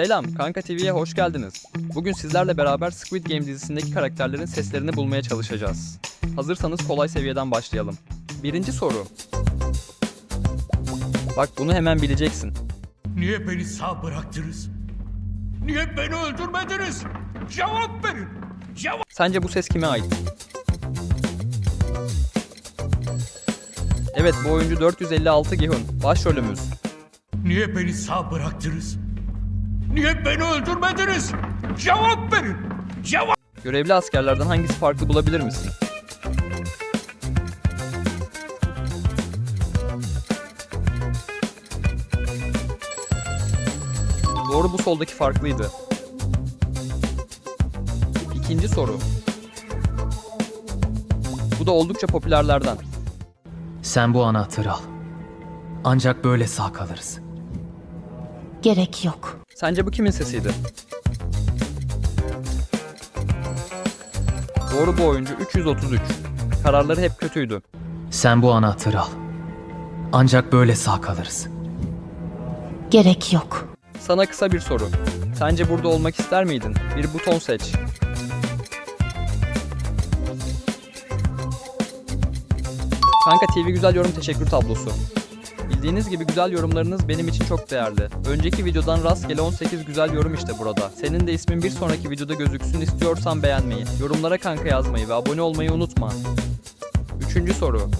Selam, Kanka TV'ye hoş geldiniz. Bugün sizlerle beraber Squid Game dizisindeki karakterlerin seslerini bulmaya çalışacağız. Hazırsanız kolay seviyeden başlayalım. Birinci soru. Bak bunu hemen bileceksin. Niye beni sağ bıraktınız? Niye beni öldürmediniz? Cevap verin. Cevap. Sence bu ses kime ait? Evet bu oyuncu 456 Gihun. Başrolümüz. Niye beni sağ bıraktınız? Niye beni öldürmediniz? Cevap verin. Cevap. Görevli askerlerden hangisi farklı bulabilir misin? Doğru bu soldaki farklıydı. İkinci soru. Bu da oldukça popülerlerden. Sen bu anahtarı al. Ancak böyle sağ kalırız. Gerek yok. Sence bu kimin sesiydi? Doğru bu oyuncu 333. Kararları hep kötüydü. Sen bu anahtarı al. Ancak böyle sağ kalırız. Gerek yok. Sana kısa bir soru. Sence burada olmak ister miydin? Bir buton seç. Kanka TV güzel yorum teşekkür tablosu. Bildiğiniz gibi güzel yorumlarınız benim için çok değerli. Önceki videodan rastgele 18 güzel yorum işte burada. Senin de ismin bir sonraki videoda gözüksün istiyorsan beğenmeyi, yorumlara kanka yazmayı ve abone olmayı unutma. Üçüncü soru.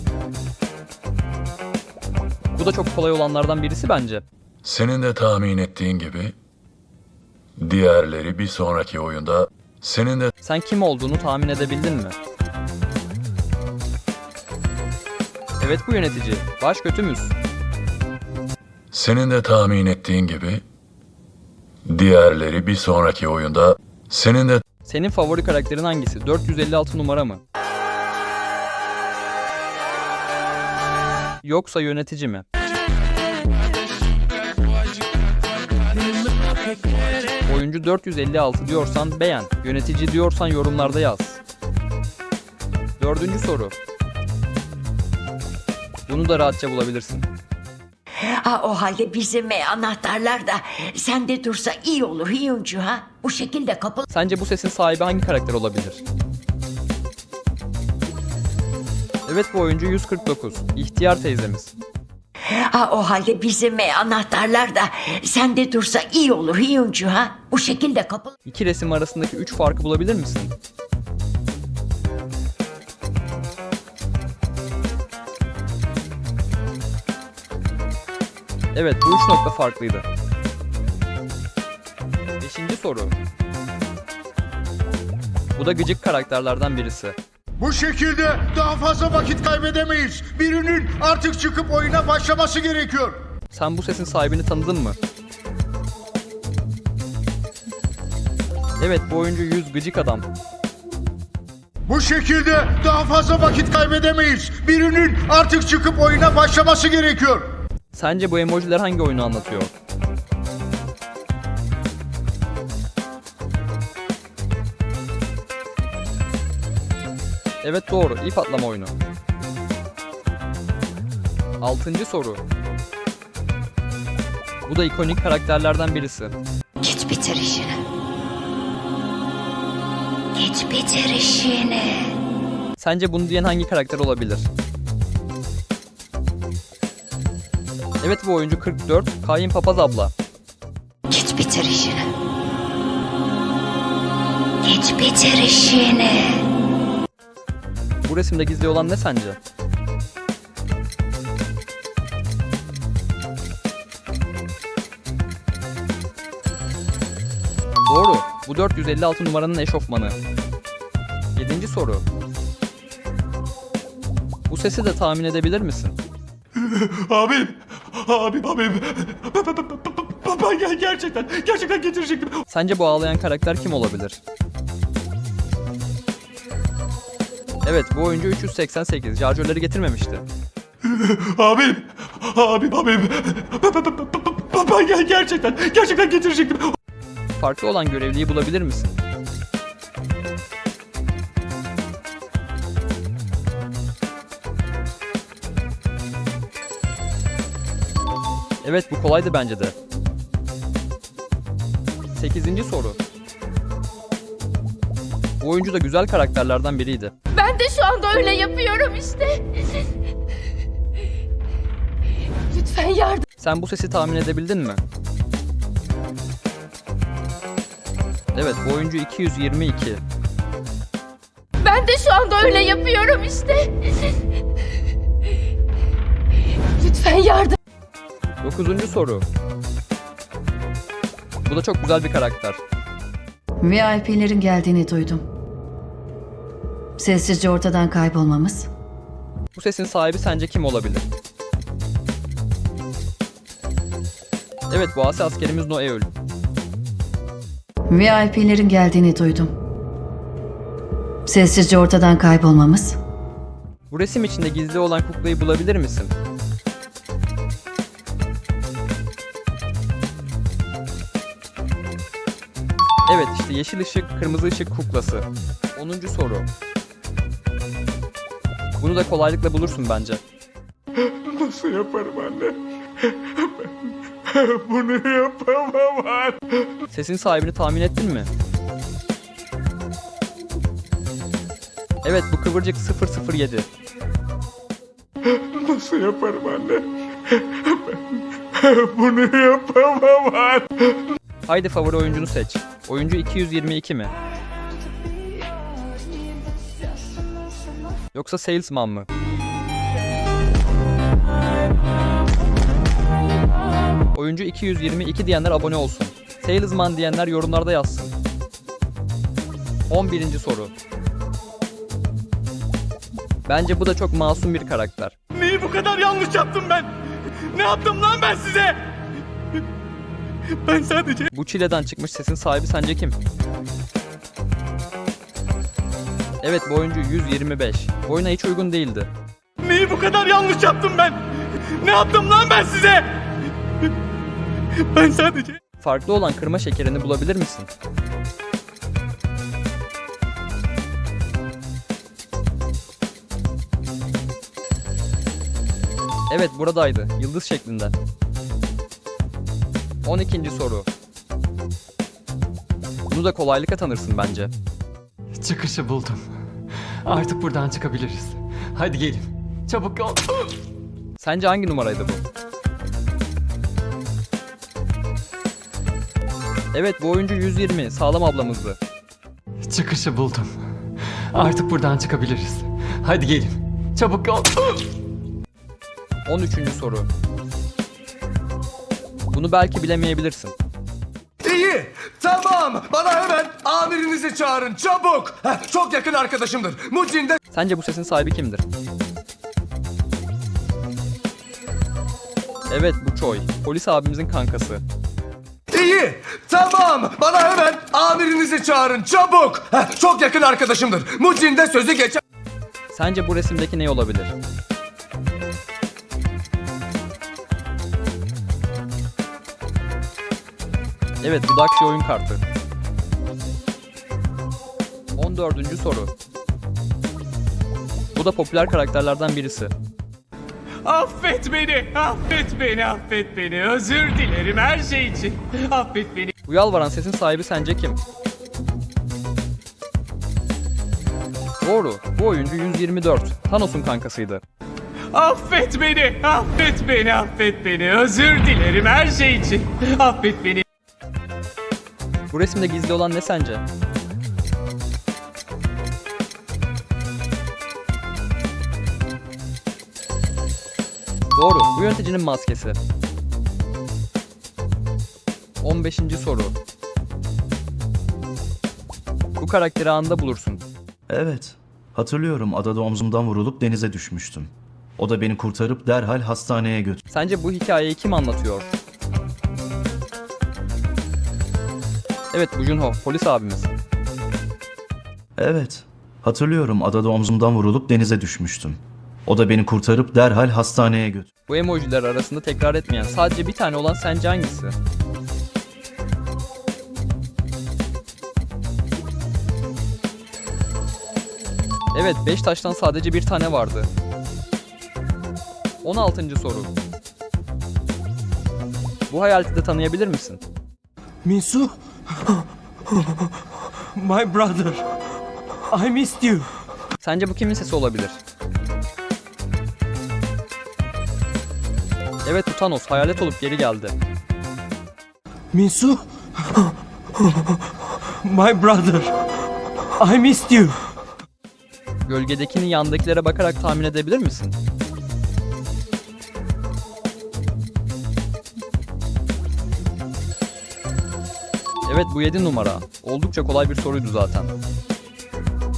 Bu da çok kolay olanlardan birisi bence. Senin de tahmin ettiğin gibi diğerleri bir sonraki oyunda senin de Sen kim olduğunu tahmin edebildin mi? Evet bu yönetici. Baş kötümüz. Senin de tahmin ettiğin gibi diğerleri bir sonraki oyunda senin de Senin favori karakterin hangisi? 456 numara mı? Yoksa yönetici mi? Oyuncu 456 diyorsan beğen. Yönetici diyorsan yorumlarda yaz. Dördüncü soru. Bunu da rahatça bulabilirsin. Ha o halde bizim e, anahtarlar da sende dursa iyi olur Hiyuncu ha. Bu şekilde kapı Sence bu sesin sahibi hangi karakter olabilir? Evet bu oyuncu 149. İhtiyar teyzemiz. Ha o halde bizim e, anahtarlar da sende dursa iyi olur Hiyuncu ha. Bu şekilde kapı İki resim arasındaki 3 farkı bulabilir misin? Evet bu üç nokta farklıydı. Beşinci soru. Bu da gıcık karakterlerden birisi. Bu şekilde daha fazla vakit kaybedemeyiz. Birinin artık çıkıp oyuna başlaması gerekiyor. Sen bu sesin sahibini tanıdın mı? Evet bu oyuncu 100 gıcık adam. Bu şekilde daha fazla vakit kaybedemeyiz. Birinin artık çıkıp oyuna başlaması gerekiyor. Sence bu emojiler hangi oyunu anlatıyor? Evet doğru, ip atlama oyunu. Altıncı soru. Bu da ikonik karakterlerden birisi. Git bitir işini. Git bitir işini. Sence bunu diyen hangi karakter olabilir? Evet bu oyuncu 44, Kain Papaz abla. Git bitir işini. Git bitir işini. Bu resimde gizli olan ne sence? Doğru. Bu 456 numaranın eşofmanı. Yedinci soru. Bu sesi de tahmin edebilir misin? Abim. Abim abim. Ben, ben, ben, ben, ben ger- gerçekten gerçekten getirecektim. Sence bu ağlayan karakter kim olabilir? Evet bu oyuncu 388. Şarjörleri getirmemişti. Abim. Abim abim. Ben, ben, ben, ben, ben, ben ger- gerçekten gerçekten getirecektim. Farklı olan görevliyi bulabilir misin? Evet bu kolaydı bence de. 8. soru. Bu oyuncu da güzel karakterlerden biriydi. Ben de şu anda öyle yapıyorum işte. Lütfen yardım. Sen bu sesi tahmin edebildin mi? Evet, bu oyuncu 222. Ben de şu anda öyle yapıyorum işte. Lütfen yardım. 9. soru. Bu da çok güzel bir karakter. VIP'lerin geldiğini duydum. Sessizce ortadan kaybolmamız. Bu sesin sahibi sence kim olabilir? Evet, bu asi askerimiz Noeul. VIP'lerin geldiğini duydum. Sessizce ortadan kaybolmamız. Bu resim içinde gizli olan kuklayı bulabilir misin? Evet işte yeşil ışık, kırmızı ışık kuklası. 10. soru. Bunu da kolaylıkla bulursun bence. Nasıl yaparım anne? Bunu yapamam anne. Sesin sahibini tahmin ettin mi? Evet bu kıvırcık 007. Nasıl yaparım anne? Bunu yapamam anne. Haydi favori oyuncunu seç. Oyuncu 222 mi? Yoksa salesman mı? Oyuncu 222 diyenler abone olsun. Salesman diyenler yorumlarda yazsın. 11. soru. Bence bu da çok masum bir karakter. Neyi bu kadar yanlış yaptım ben? Ne yaptım lan ben size? Ben sadece Bu çileden çıkmış sesin sahibi sence kim? Evet bu oyuncu 125. Boyuna hiç uygun değildi. neyi bu kadar yanlış yaptım ben? Ne yaptım lan ben size? Ben sadece Farklı olan kırma şekerini bulabilir misin? Evet buradaydı. Yıldız şeklinde. 12. soru. Bunu da kolaylıkla tanırsın bence. Çıkışı buldum. Artık buradan çıkabiliriz. Hadi gelin. Çabuk ol. Sence hangi numaraydı bu? Evet bu oyuncu 120. Sağlam ablamızdı. Çıkışı buldum. Artık buradan çıkabiliriz. Hadi gelin. Çabuk ol. 13. soru. Bunu belki bilemeyebilirsin. İyi. Tamam. Bana hemen amirinizi çağırın. Çabuk. Heh, çok yakın arkadaşımdır. Mucin de Sence bu sesin sahibi kimdir? Evet bu Choi. Polis abimizin kankası. İyi. Tamam. Bana hemen amirinizi çağırın. Çabuk. Heh, çok yakın arkadaşımdır. Mucin de sözü geçer. Sence bu resimdeki ne olabilir? Evet bu Dakshi oyun kartı. 14. soru. Bu da popüler karakterlerden birisi. affet beni, affet beni, affet beni. Özür dilerim her şey için. Affet beni. Bu yalvaran sesin sahibi sence kim? Doğru. Bu oyuncu 124. Thanos'un kankasıydı. Affet beni, affet beni, affet beni. Özür dilerim her şey için. Affet beni. Bu resimde gizli olan ne sence? Doğru, bu yöneticinin maskesi. 15. soru. Bu karakteri anında bulursun. Evet. Hatırlıyorum adada omzumdan vurulup denize düşmüştüm. O da beni kurtarıp derhal hastaneye götürdü. Sence bu hikayeyi kim anlatıyor? Evet, bu Junho, polis abimiz. Evet. Hatırlıyorum adada omzumdan vurulup denize düşmüştüm. O da beni kurtarıp derhal hastaneye götürdü. Bu emojiler arasında tekrar etmeyen sadece bir tane olan sence hangisi? Evet, 5 taştan sadece bir tane vardı. 16. soru. Bu hayaleti de tanıyabilir misin? Minsu. My brother. I missed you. Sence bu kimin sesi olabilir? Evet bu Thanos hayalet olup geri geldi. Minsu. My brother. I missed you. Gölgedekinin yandakilere bakarak tahmin edebilir misin? Evet bu 7 numara. Oldukça kolay bir soruydu zaten.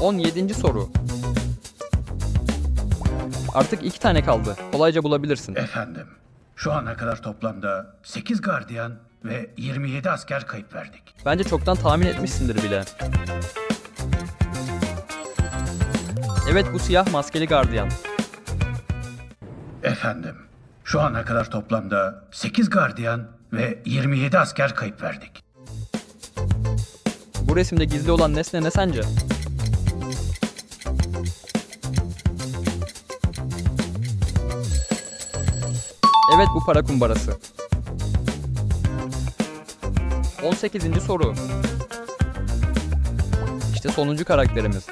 17. soru. Artık iki tane kaldı. Kolayca bulabilirsin. Efendim, şu ana kadar toplamda 8 gardiyan ve 27 asker kayıp verdik. Bence çoktan tahmin etmişsindir bile. Evet bu siyah maskeli gardiyan. Efendim, şu ana kadar toplamda 8 gardiyan ve 27 asker kayıp verdik. Bu resimde gizli olan nesne ne sence? Evet bu para kumbarası. 18. soru. İşte sonuncu karakterimiz.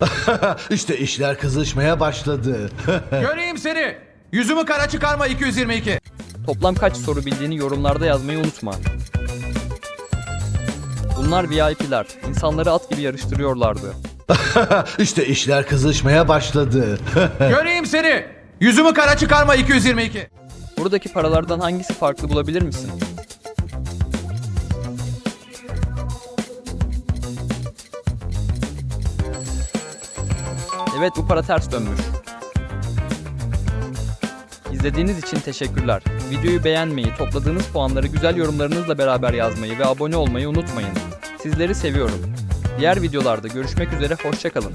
İşte işler kızışmaya başladı. Göreyim seni. Yüzümü kara çıkarma 222. Toplam kaç soru bildiğini yorumlarda yazmayı unutma. Bunlar VIP'ler. İnsanları at gibi yarıştırıyorlardı. işte işler kızışmaya başladı. Göreyim seni. Yüzümü kara çıkarma 222. Buradaki paralardan hangisi farklı bulabilir misin? Evet bu para ters dönmüş. İzlediğiniz için teşekkürler. Videoyu beğenmeyi, topladığınız puanları güzel yorumlarınızla beraber yazmayı ve abone olmayı unutmayın. Sizleri seviyorum. Diğer videolarda görüşmek üzere, hoşçakalın.